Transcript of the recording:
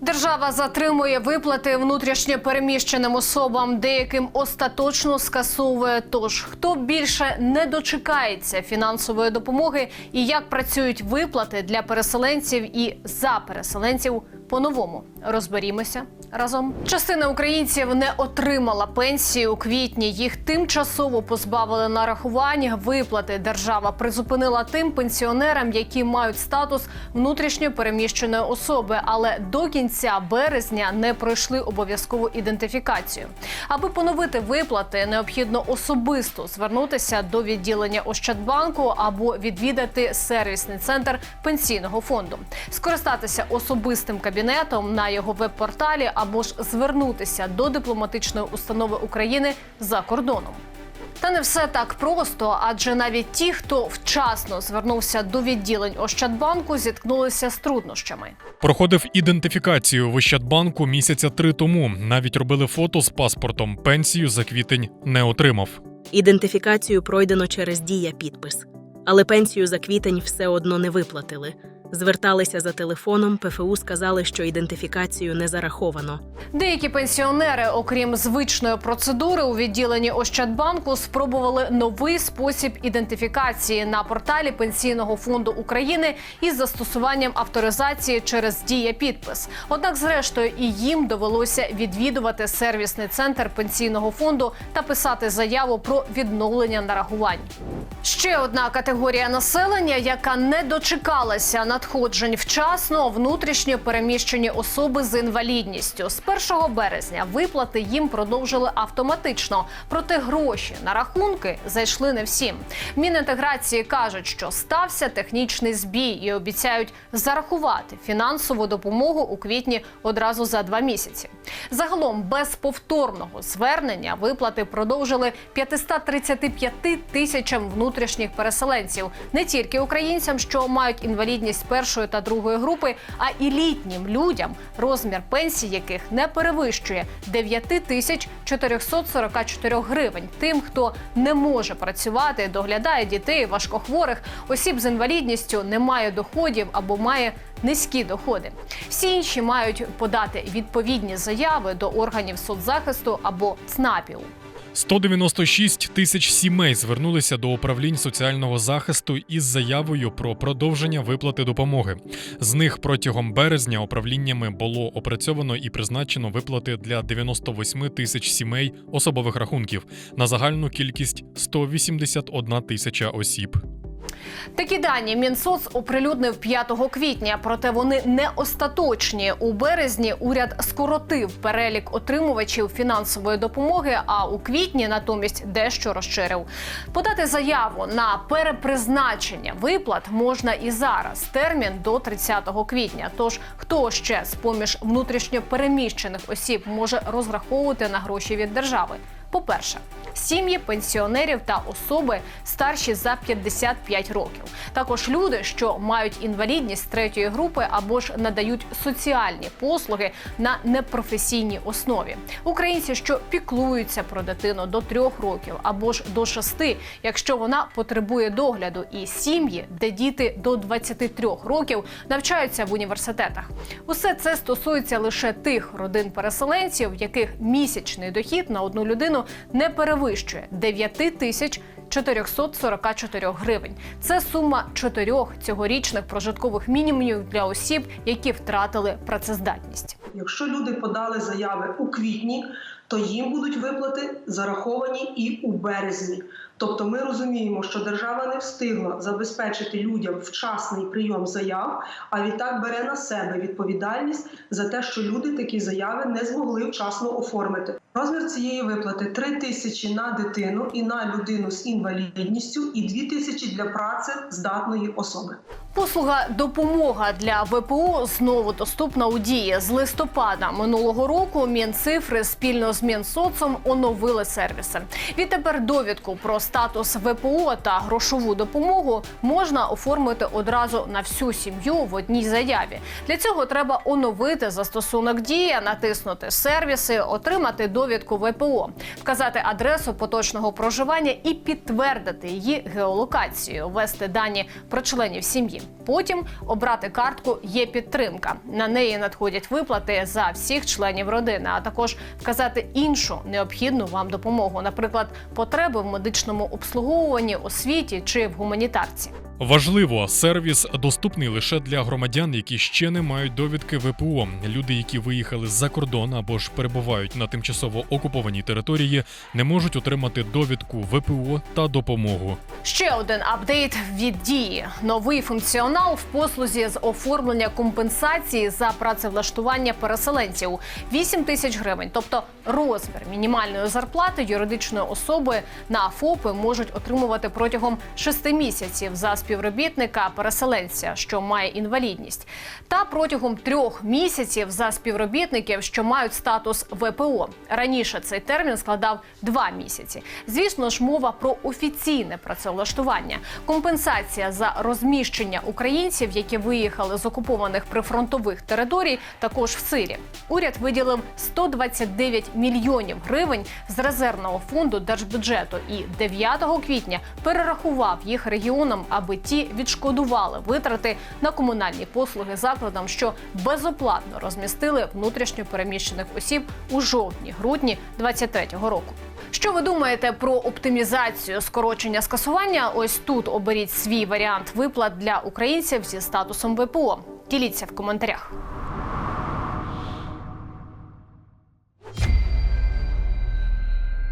Держава затримує виплати внутрішньо переміщеним особам, деяким остаточно скасовує. Тож хто більше не дочекається фінансової допомоги і як працюють виплати для переселенців і за переселенців по-новому розберімося разом. Частина українців не отримала пенсії у квітні. Їх тимчасово позбавили нарахувань. Виплати держава призупинила тим пенсіонерам, які мають статус внутрішньо переміщеної особи, але до кінця березня не пройшли обов'язкову ідентифікацію. Аби поновити виплати, необхідно особисто звернутися до відділення Ощадбанку або відвідати сервісний центр пенсійного фонду, скористатися особистим кабінетом на його веб-порталі або ж звернутися до дипломатичної установи України за кордоном. Та не все так просто, адже навіть ті, хто вчасно звернувся до відділень Ощадбанку, зіткнулися з труднощами. Проходив ідентифікацію в Ощадбанку місяця три тому. Навіть робили фото з паспортом. Пенсію за квітень не отримав. Ідентифікацію пройдено через дія підпис, але пенсію за квітень все одно не виплатили. Зверталися за телефоном. ПФУ сказали, що ідентифікацію не зараховано. Деякі пенсіонери, окрім звичної процедури, у відділенні Ощадбанку спробували новий спосіб ідентифікації на порталі Пенсійного фонду України із застосуванням авторизації через дія підпис. Однак, зрештою, і їм довелося відвідувати сервісний центр пенсійного фонду та писати заяву про відновлення нарахувань. Ще одна категорія населення, яка не дочекалася надходжень вчасно, внутрішньо переміщені особи з інвалідністю. З 1 березня виплати їм продовжили автоматично, проте гроші на рахунки зайшли не всім. Мінінтеграції кажуть, що стався технічний збій і обіцяють зарахувати фінансову допомогу у квітні одразу за два місяці. Загалом без повторного звернення виплати продовжили 535 тисячам внутрішніх переселенців, не тільки українцям, що мають інвалідність першої та другої групи, а і літнім людям, розмір пенсії яких не перевищує 9 тисяч 444 гривень. Тим, хто не може працювати, доглядає дітей, важкохворих, осіб з інвалідністю, не має доходів або має низькі доходи. Всі інші мають подати відповідні заяви до органів соцзахисту або ЦНАПів. 196 тисяч сімей звернулися до управлінь соціального захисту із заявою про продовження виплати допомоги. З них протягом березня управліннями було опрацьовано і призначено виплати для 98 тисяч сімей особових рахунків на загальну кількість 181 тисяча осіб. Такі дані Мінсоц оприлюднив 5 квітня, проте вони не остаточні. У березні уряд скоротив перелік отримувачів фінансової допомоги, а у квітні натомість дещо розширив. Подати заяву на перепризначення виплат можна і зараз. Термін до 30 квітня. Тож хто ще з поміж внутрішньо переміщених осіб може розраховувати на гроші від держави? По-перше, сім'ї пенсіонерів та особи старші за 55 років. Також люди, що мають інвалідність третьої групи або ж надають соціальні послуги на непрофесійній основі. Українці, що піклуються про дитину до трьох років або ж до шести, якщо вона потребує догляду, і сім'ї, де діти до 23 років навчаються в університетах. Усе це стосується лише тих родин переселенців, в яких місячний дохід на одну людину не перевищує 9 тисяч 444 гривень. Це сума чотирьох цьогорічних прожиткових мінімумів для осіб, які втратили працездатність. Якщо люди подали заяви у квітні, то їм будуть виплати зараховані і у березні. Тобто ми розуміємо, що держава не встигла забезпечити людям вчасний прийом заяв, а відтак бере на себе відповідальність за те, що люди такі заяви не змогли вчасно оформити. Розмір цієї виплати 3 тисячі на дитину і на людину з інвалідністю, і 2 тисячі для працездатної особи. Послуга допомога для ВПО знову доступна у дії з листопада минулого року. Мінцифри спільно з Мінсоцом оновили сервіси. Відтепер довідку про статус ВПО та грошову допомогу можна оформити одразу на всю сім'ю в одній заяві. Для цього треба оновити застосунок дія, натиснути сервіси, отримати довідку ВПО, вказати адресу поточного проживання і підтвердити її геолокацію, ввести дані про членів сім'ї. Потім обрати картку Є підтримка. На неї надходять виплати за всіх членів родини, а також вказати іншу необхідну вам допомогу, наприклад, потреби в медичному обслуговуванні, освіті чи в гуманітарці. Важливо, сервіс доступний лише для громадян, які ще не мають довідки ВПО. Люди, які виїхали з-за кордону або ж перебувають на тимчасово окупованій території, не можуть отримати довідку ВПО та допомогу. Ще один апдейт від дії: новий функціонал в послузі з оформлення компенсації за працевлаштування переселенців 8 тисяч гривень, тобто розмір мінімальної зарплати юридичної особи на ФОПи можуть отримувати протягом 6 місяців за співробітника переселенця, що має інвалідність, та протягом трьох місяців за співробітників, що мають статус ВПО. Раніше цей термін складав два місяці. Звісно ж, мова про офіційне працевлаштування. Компенсація за розміщення українців, які виїхали з окупованих прифронтових територій, також в силі. Уряд виділив 129 мільйонів гривень з резервного фонду держбюджету і 9 квітня перерахував їх регіонам, аби ті відшкодували витрати на комунальні послуги закладам, що безоплатно розмістили внутрішньо переміщених осіб у жовтні-грудні 23-го року. Що ви думаєте про оптимізацію скорочення скасування? Ось тут оберіть свій варіант виплат для українців зі статусом ВПО. Діліться в коментарях.